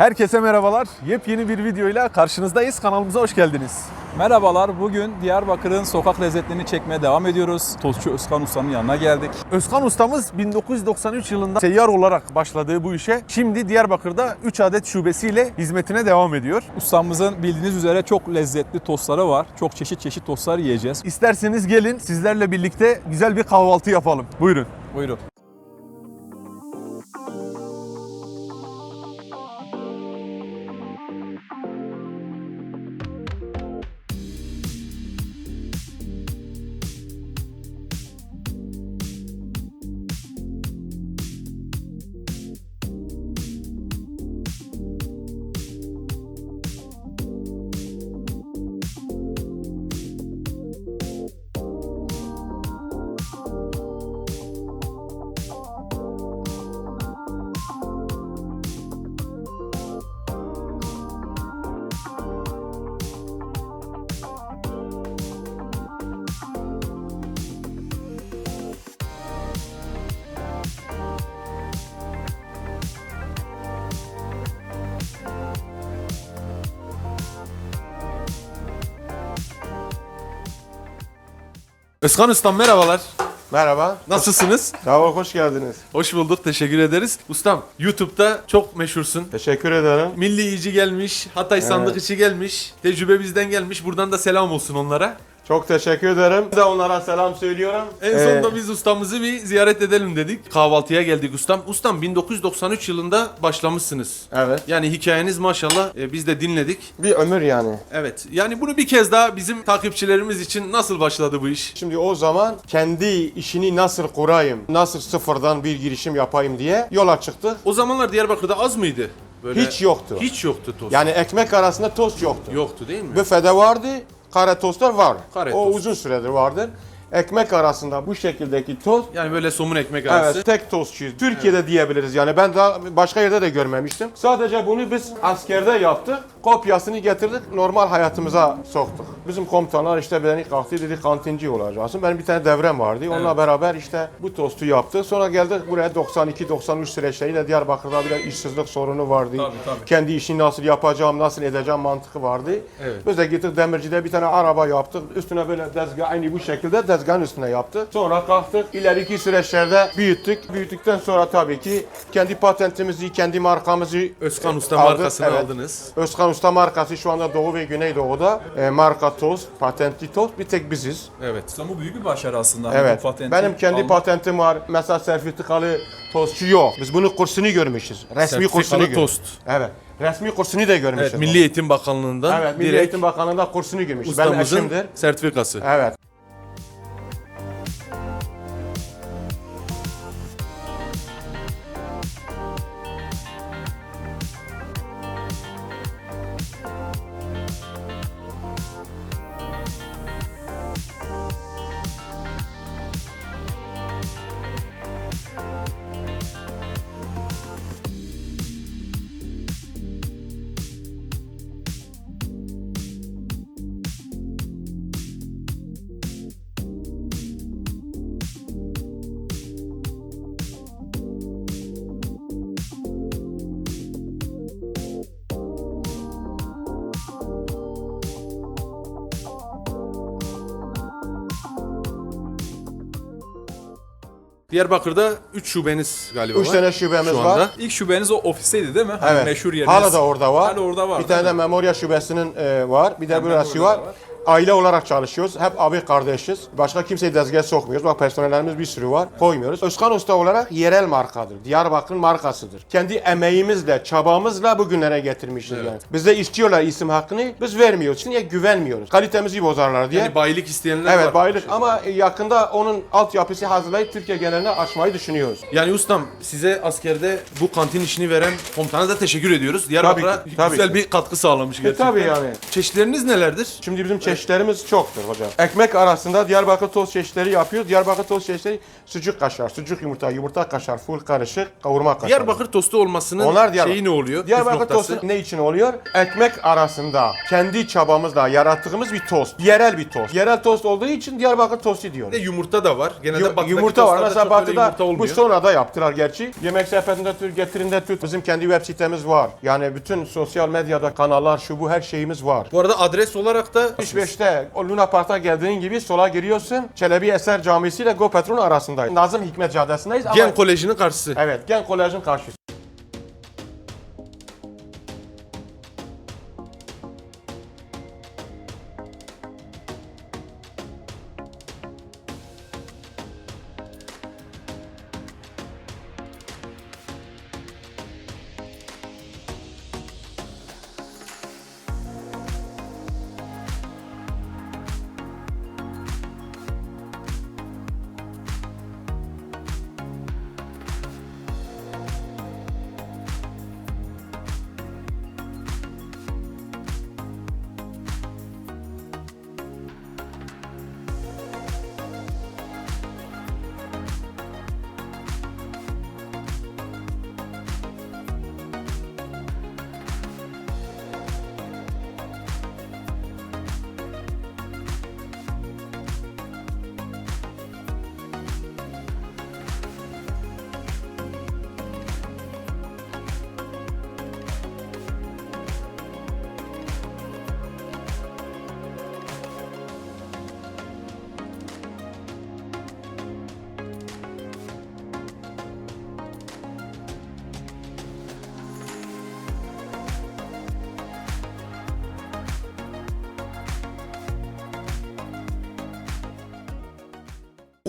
Herkese merhabalar. Yepyeni bir videoyla karşınızdayız. Kanalımıza hoş geldiniz. Merhabalar. Bugün Diyarbakır'ın sokak lezzetlerini çekmeye devam ediyoruz. Tostçu Özkan Usta'nın yanına geldik. Özkan ustamız 1993 yılında seyyar olarak başladığı bu işe şimdi Diyarbakır'da 3 adet şubesiyle hizmetine devam ediyor. Ustamızın bildiğiniz üzere çok lezzetli tostları var. Çok çeşit çeşit tostlar yiyeceğiz. İsterseniz gelin sizlerle birlikte güzel bir kahvaltı yapalım. Buyurun. Buyurun. Özkan ustam merhabalar. Merhaba. Nasılsınız? Ol, hoş geldiniz. Hoş bulduk. Teşekkür ederiz. Ustam YouTube'da çok meşhursun. Teşekkür ederim. Milli yiyici gelmiş, Hatay sandık içi gelmiş, tecrübe bizden gelmiş. Buradan da selam olsun onlara. Çok teşekkür ederim. Ben de onlara selam söylüyorum. En Ee, sonunda biz ustamızı bir ziyaret edelim dedik. Kahvaltıya geldik ustam. Ustam 1993 yılında başlamışsınız. Evet. Yani hikayeniz maşallah e, biz de dinledik. Bir ömür yani. Evet. Yani bunu bir kez daha bizim takipçilerimiz için nasıl başladı bu iş? Şimdi o zaman kendi işini nasıl kurayım, nasıl sıfırdan bir girişim yapayım diye yola çıktık. O zamanlar Diyarbakır'da az mıydı? Böyle Hiç yoktu. Hiç yoktu tost. Yani ekmek arasında tost yoktu. Yoktu değil mi? Büfede vardı, kare tostlar var. Kare o tost. uzun süredir vardır. Ekmek arasında bu şekildeki tost Yani böyle somun ekmek arası. Evet, tek tostçuyuz. Türkiye'de diyebiliriz yani. Ben daha başka yerde de görmemiştim. Sadece bunu biz askerde yaptık. Kopyasını getirdik, normal hayatımıza soktuk. Bizim komutanlar işte beni kalktı dedi kantinci olacaksın. Benim bir tane devrem vardı. Onunla beraber işte bu tostu yaptık. Sonra geldik buraya 92-93 süreçleriyle Diyarbakır'da bir işsizlik sorunu vardı. Tabii, tabii. Kendi işini nasıl yapacağım, nasıl edeceğim mantığı vardı. Evet. Biz de gittik demircide bir tane araba yaptık. Üstüne böyle tezgah aynı bu şekilde tezgahın üstüne yaptık. Sonra kalktık. İleriki süreçlerde büyüttük. Büyüttükten sonra tabii ki kendi patentimizi, kendi markamızı Özkan Usta aldık. markasını Evet. aldınız. Özkan Usta markası şu anda Doğu ve Güneydoğu'da e, marka toz, patentli toz bir tek biziz. Evet. Ustam bu büyük bir başarı aslında. Evet. Bu patenti Benim kendi almak. patentim var. Mesela sertifikalı tostçu yok. Biz bunun kursunu görmüşüz. Resmi kursunu tost. Evet. Resmi kursunu da görmüşüz. Evet, Milli Eğitim Bakanlığı'ndan Evet, Milli Eğitim Bakanlığı'nda kursunu görmüşüz. Benim ustamızın eşimdir. sertifikası. Evet. Diyarbakır'da 3 şubeniz galiba Üç var. tane şubemiz Şu var. İlk şubeniz o ofisteydi değil mi? Hani Evet. meşhur yeriniz. Hala da orada var. Hala orada var. Bir tane de? Memorya Şubesi'nin e, var. Bir de Ha, burası var. var. Aile olarak çalışıyoruz. Hep abi kardeşiz. Başka kimseyi dezgah sokmuyoruz. Bak personellerimiz bir sürü var. Koymuyoruz. Özkan Usta olarak yerel markadır. Diyarbakır'ın markasıdır. Kendi emeğimizle, çabamızla bugünlere getirmişiz yani. Bize istiyorlar isim hakkını. Biz vermiyoruz. Niye güvenmiyoruz? Kalitemizi bozarlar diye. Yani bayilik isteyenler var. evet bayılık ama yakında onun altyapısı hazırlayıp Türkiye geneline açmayı düşünüyoruz. Yani ustam size askerde bu kantin işini veren komutana da teşekkür ediyoruz. Diyarbakır'a güzel ki. bir katkı sağlamış gerçekten. tabii yani. Çeşitleriniz nelerdir? Şimdi bizim çeşitlerimiz çeşitlerimiz çoktur hocam. Ekmek arasında Diyarbakır tost çeşitleri yapıyoruz. Diyarbakır tost çeşitleri sucuk kaşar, sucuk yumurta, yumurta kaşar, full karışık, kavurma kaşar. Diyarbakır tostu olmasının Onlar Diyarbakır. şeyi ne oluyor? Diyarbakır tostu ne için oluyor? Ekmek arasında kendi çabamızla yarattığımız bir tost. Yerel bir tost. Yerel tost olduğu için Diyarbakır tostu Bir diyoruz. de yumurta da var. Genelde Yu- batıdaki yumurta var. tostlarda Mesela çok öyle batıda yumurta bu olmuyor. sonra da yaptılar gerçi. Yemek sepetinde tut, getirinde tut. Bizim kendi web sitemiz var. Yani bütün sosyal medyada kanallar şu bu her şeyimiz var. Bu arada adres olarak da 65'te o Luna Park'a geldiğin gibi sola giriyorsun. Çelebi Eser Camisi ile Go Petrol arasındayız. Nazım Hikmet Caddesi'ndeyiz ama... Gen Koleji'nin karşısı. Evet, Gen Kolej'in karşısı.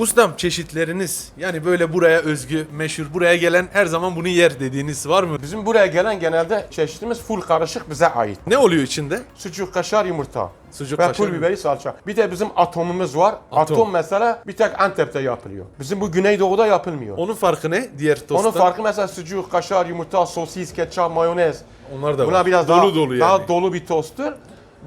Ustam çeşitleriniz yani böyle buraya özgü, meşhur, buraya gelen her zaman bunu yer dediğiniz var mı? Bizim buraya gelen genelde çeşitimiz full karışık bize ait. Ne oluyor içinde? Sucuk, kaşar, yumurta. Sucuk, ve kaşar, pul biberi salça. Bir de bizim atomumuz var. Atom. Atom, mesela bir tek Antep'te yapılıyor. Bizim bu Güneydoğu'da yapılmıyor. Onun farkı ne diğer tosttan? Onun farkı mesela sucuk, kaşar, yumurta, sosis, ketçap, mayonez. Onlar da Buna var. biraz dolu daha, dolu yani. daha dolu bir tosttur.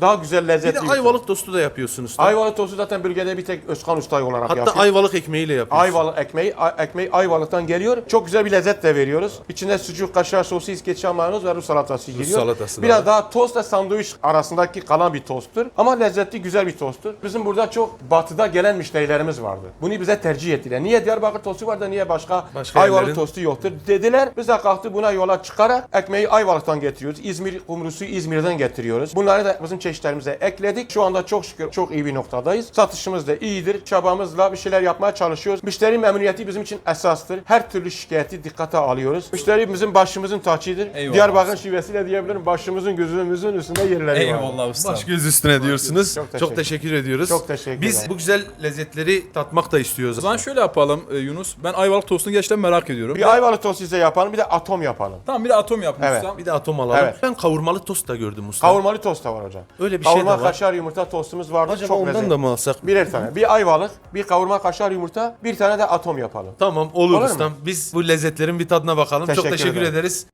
Daha güzel lezzetli de bir tost. ayvalık tostu da yapıyorsun usta. Ayvalık tostu zaten bölgede bir tek Özkan Usta olarak Hatta yapıyor. ayvalık ekmeğiyle yapıyorsun. Ayvalık ekmeği, ekmeği Ayvalık'tan geliyor. Çok güzel bir lezzet de veriyoruz. İçinde sucuk, kaşar, sosis, ketçap, mayonez ve Rus salatası giriyor. salatası da Biraz var. daha tost ve sandviç arasındaki kalan bir tosttur. Ama lezzetli, güzel bir tosttur. Bizim burada çok batıda gelen müşterilerimiz vardı. Bunu bize tercih ettiler. Niye Diyarbakır tostu var da niye başka, Başka Ayvalık yerlerin- tostu yoktur dediler. Biz de kalktık buna yola çıkarak ekmeği Ayvalık'tan getiriyoruz. İzmir kumrusu İzmir'den getiriyoruz. Bunları da bizim çeşitlerimize ekledik. Şu anda çok şükür çok iyi bir noktadayız. Satışımız da iyidir. Çabamızla bir şeyler yapmaya çalışıyoruz. Müşteri memnuniyeti bizim için esastır. Her türlü şikayeti dikkate alıyoruz. Müşteri bizim başımızın tacıdır. Eyvallah. Diyarbakır şivesiyle diyebilirim. Başımızın gözümüzün üstünde yerleri var. Eyvallah usta. Baş göz üstüne diyorsunuz. Çok Çok teşekkür, ediyoruz. Çok teşekkür Biz ederim. bu güzel lezzetleri tatmak da istiyoruz. O zaman şöyle yapalım e, Yunus. Ben ayvalık tostunu gerçekten merak ediyorum. Bir ayvalık tostu size yapalım. Bir de atom yapalım. Tamam bir de atom yapın Evet. Bir de atom alalım. Evet. Ben kavurmalı tost da gördüm usta. Kavurmalı tost da var hocam. Öyle bir şey Kavurma de var. kaşar yumurta tostumuz vardı. Acaba çok ondan lezzetli. da mı alsak? Birer tane. Bir ayvalık, bir kavurma kaşar yumurta, bir tane de atom yapalım. Tamam olur, Olur mu? ustam. Biz bu lezzetlerin bir tadına bakalım. Çok Teşekkür teşekkür ederim. ederiz.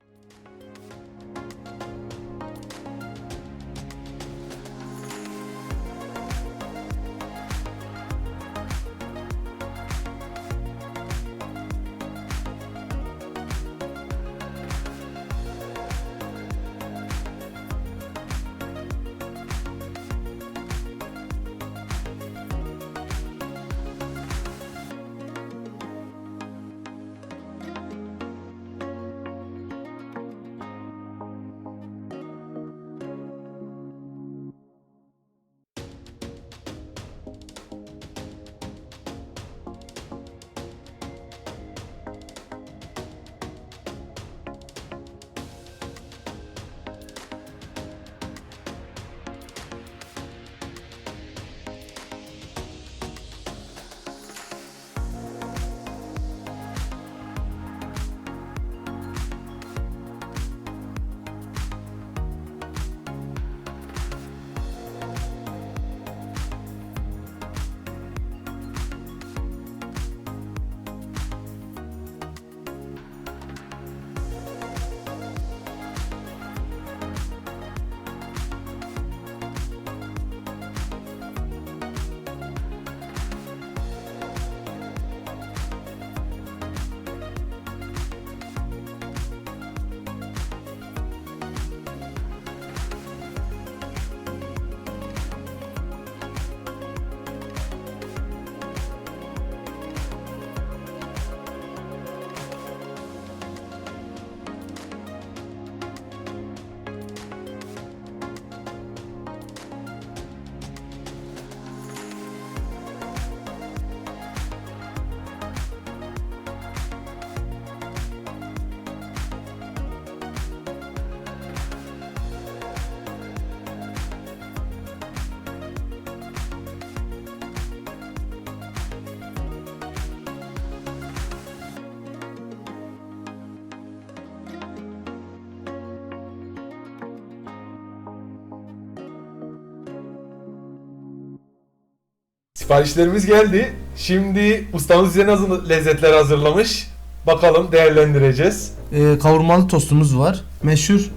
Siparişlerimiz geldi. Şimdi ustamız bize nasıl lezzetler hazırlamış. Bakalım değerlendireceğiz. Ee, kavurmalı tostumuz var. Meşhur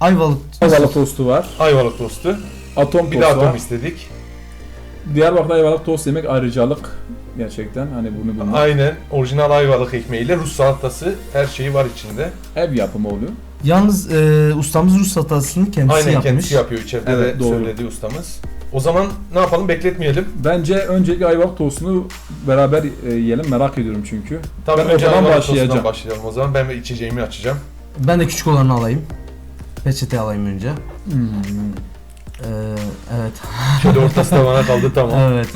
Ayvalık Ayvalık tostu var. Ayvalık tostu. Atom Bir de tostu atom var. istedik. Diyarbakır'da ayvalık tost yemek ayrıcalık. Gerçekten hani bunu bulmak. Aynen orijinal ayvalık ekmeğiyle Rus salatası her şeyi var içinde. Ev yapımı oluyor. Yalnız e, ustamız Rus salatasını kendisi Aynen yapmış. kendisi yapıyor içeride Evet, de doğru. söyledi ustamız. O zaman ne yapalım bekletmeyelim. Bence öncelikle ayvalık tostunu beraber e, yiyelim. Merak ediyorum çünkü. Tabii Ben önce oradan ayvalık başlayacağım. tostundan başlayalım o zaman. Ben de içeceğimi açacağım. Ben de küçük olanı alayım. Peçete alayım önce. Hmm. Ee, evet. Şöyle ortası da bana kaldı tamam. Evet.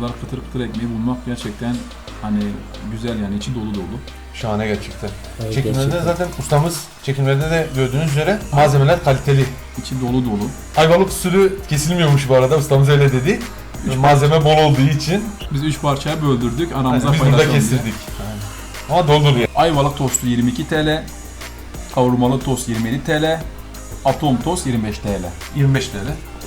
Kadar kıtır kıtır ekmeği bulmak gerçekten hani güzel yani içi dolu dolu. Şahane gerçekten. Evet, Çekimlerde gerçekten. zaten ustamız çekimlerde de gördüğünüz üzere malzemeler kaliteli. İçi dolu dolu. Ayvalık usulü kesilmiyormuş bu arada ustamız öyle dedi. Malzeme bol olduğu için Biz üç parçaya böldürdük. Aramıza biz burada kestirdik. Ama dolu dolu yani. Ayvalık tostu 22 TL. Kavurmalı tost 27 TL. Atom tost 25 TL. 25 TL.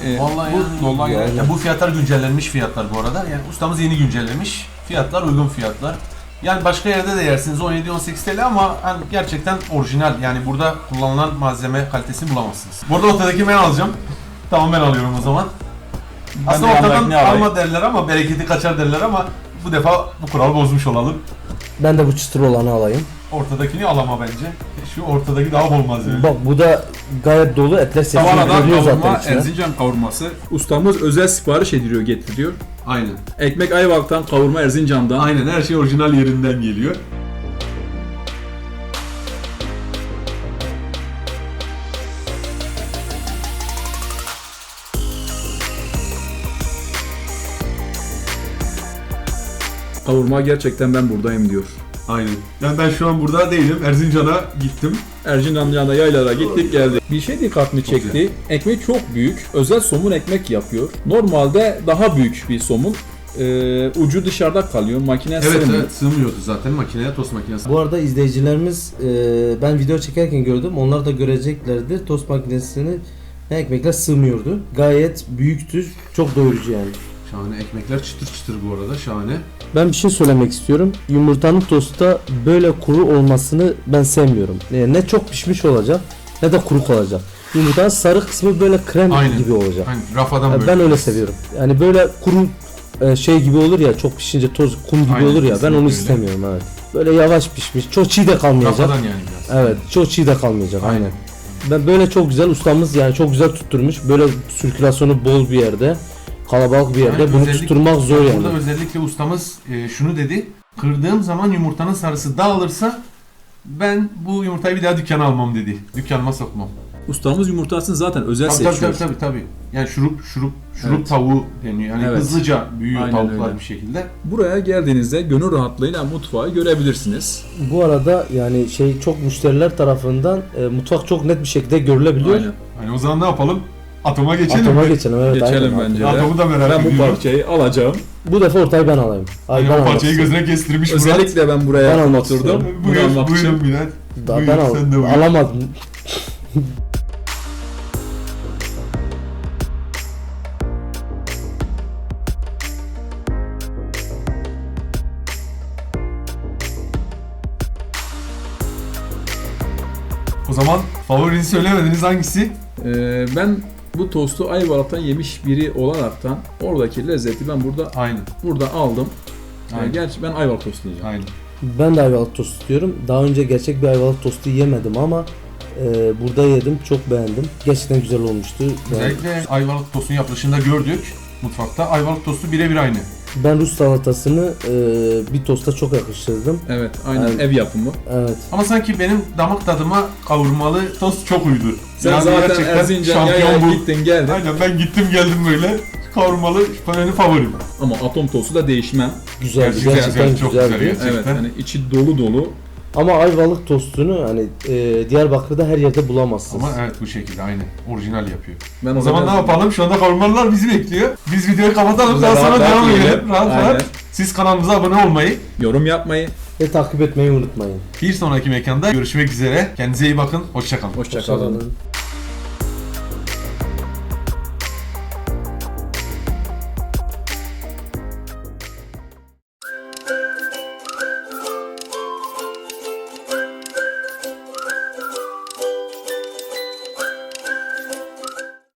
Ee, Vallahi bu yani, dolar ya bu fiyatlar güncellenmiş fiyatlar bu arada. Yani ustamız yeni güncellemiş. Fiyatlar uygun fiyatlar. Yani başka yerde de yersiniz 17-18 TL ama hani gerçekten orijinal. Yani burada kullanılan malzeme kalitesini bulamazsınız. Burada ortadaki ben alacağım. Tamam ben alıyorum o zaman. Aslında de ortadan yanındakini alayım. alma derler ama bereketi kaçar derler ama bu defa bu kuralı bozmuş olalım. Ben de bu çıtır olanı alayım. Ortadakini alama bence. Şu ortadaki daha bol malzeme. Bak bu da gayet dolu etler sesini Tavanadan görüyor zaten kavurma, içine. Erzincan kavurması. Ustamız özel sipariş ediliyor, getiriyor. Aynen. Ekmek Ayvalık'tan, kavurma Erzincan'dan. Aynen her şey orijinal yerinden geliyor. Kavurma gerçekten ben buradayım diyor. Aynen. Yani ben şu an burada değilim. Erzincan'a gittim. Erzincan yanında yaylara gittik geldik. Bir şey dikkatimi çekti. Ekmek çok büyük. Özel somun ekmek yapıyor. Normalde daha büyük bir somun. Ee, ucu dışarıda kalıyor. Makine Evet sığmıyor. evet sığmıyordu zaten makineye tost makinesi. Bu arada izleyicilerimiz e, ben video çekerken gördüm. Onlar da göreceklerdir. Tost makinesini ekmekler sığmıyordu. Gayet büyüktü. Çok doyurucu yani. Şahane ekmekler çıtır çıtır bu arada şahane. Ben bir şey söylemek istiyorum. Yumurtanın tostta böyle kuru olmasını ben sevmiyorum. Yani ne çok pişmiş olacak ne de kuru kalacak. Yumurtanın sarı kısmı böyle krem Aynen. gibi olacak. Hani rafadan Yani böyle. ben öyle seviyorum. Yani böyle kuru e, şey gibi olur ya çok pişince toz kum gibi Aynen, olur ya ben kesinlikle onu öyle. istemiyorum evet. Böyle yavaş pişmiş. Çok çiğ de kalmayacak. Rafadan yani biraz. Evet, çok çiğ de kalmayacak aynen. Aynen. Ben böyle çok güzel ustamız yani çok güzel tutturmuş. Böyle sirkülasyonu bol bir yerde, kalabalık bir yerde Yani bunu tutturmak zor yani. Burada özellikle ustamız e, şunu dedi. Kırdığım zaman yumurtanın sarısı dağılırsa ben bu yumurtayı bir daha dükkana almam dedi. Dükkanıma sokmam. Ustamız yumurtasını zaten özel Tabii seçiyor. tabii tabii tabii. Yani şurup şurup şurup Evet. tavuğu deniyor. Yani Evet. hızlıca büyüyor Aynen tavuklar öyle. bir şekilde. Buraya geldiğinizde gönül rahatlığıyla mutfağı görebilirsiniz. Bu arada yani şey çok müşteriler tarafından e, mutfak çok net bir şekilde görülebiliyor. Aynen. Hani o zaman ne yapalım? Atoma geçelim Atoma mi? geçelim evet. Geçelim aynen. bence de. Atomu da merak Ben bu ediyorum. parçayı alacağım. Bu defa ortayı ben alayım. Ay, ben o almak parçayı istiyorum. gözüne kestirmiş Murat. Özellikle ben buraya Ben almak oturdum. istiyorum. Bunu Buyur, almak için. buyurun Bilal. Daha Buyur, ben sen de al, buyur. alamadım. O zaman favorini söylemediniz hangisi? Ee, ben bu tostu Ayvalık'tan yemiş biri olaraktan oradaki lezzeti ben burada Aynen. burada aldım. Aynen. gerçi ben Ayvalık tostu yiyeceğim. Aynen. Ben de ayvalık tostu istiyorum. Daha önce gerçek bir ayvalık tostu yemedim ama e, burada yedim. Çok beğendim. Gerçekten güzel olmuştu. Ben, Özellikle ayvalık tostun yapılışında gördük mutfakta. Ayvalık tostu birebir aynı. Ben Rus salatasını e, bir tosta çok yakıştırdım. Evet, aynen Evet. ev yapımı. Evet. Ama sanki benim damak tadıma kavurmalı tost çok uydu. Sen Yani zaten gerçekten Erzincan şampiyon yaya bu. gittin geldin. Aynen ben gittim geldim böyle. Kavurmalı benim favorim. Ama atom tostu da değişmem. Güzeldi. Gerçekten Gerçekten, güzel, çok güzel güzeldi. gerçekten. Evet, yani içi dolu dolu. Ama ayvalık tostunu hani e, Diyarbakır'da her yerde bulamazsınız. Ama evet bu şekilde aynı. Orijinal yapıyor. Ben O zaman ne yapalım? Şu anda kavurmalılar bizi bekliyor. Biz videoyu kapatalım. Daha sonra devam edelim. Rahat Aynen. rahat. Siz kanalımıza abone olmayı, Yorum yapmayı, ve takip etmeyi unutmayın. Bir sonraki mekanda görüşmek üzere. Kendinize iyi bakın. Hoşçakalın. Hoşçakalın. Hoşçakalın.